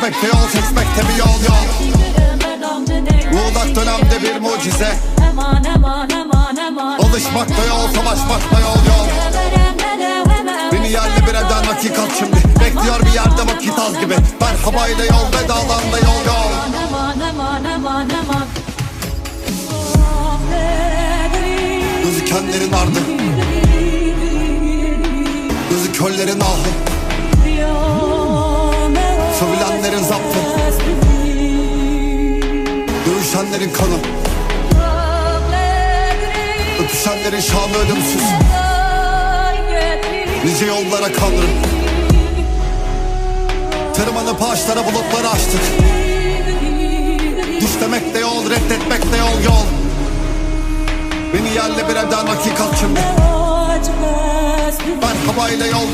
Kesmekte yol seçmekte bir yol yol Muğlak dönemde bir mucize. Alışmakta yol savaşmakta yol yol Beni yerli bir eden hakikat şimdi. Bekliyor bir yerde vakit az gibi. Merhaba ile yol vedalanda yol yol Gözükenlerin ardı. Gözü körlerin ahı zaptı Dövüşenlerin kanı. Öpüşenlerin şanı ölümsüz Nice yollara kanırım Tırmanıp ağaçlara bulutları açtık. Düş demek de yol reddetmek de yol yol. Beni yerle bir eden hakikat şimdi Merhaba ile yol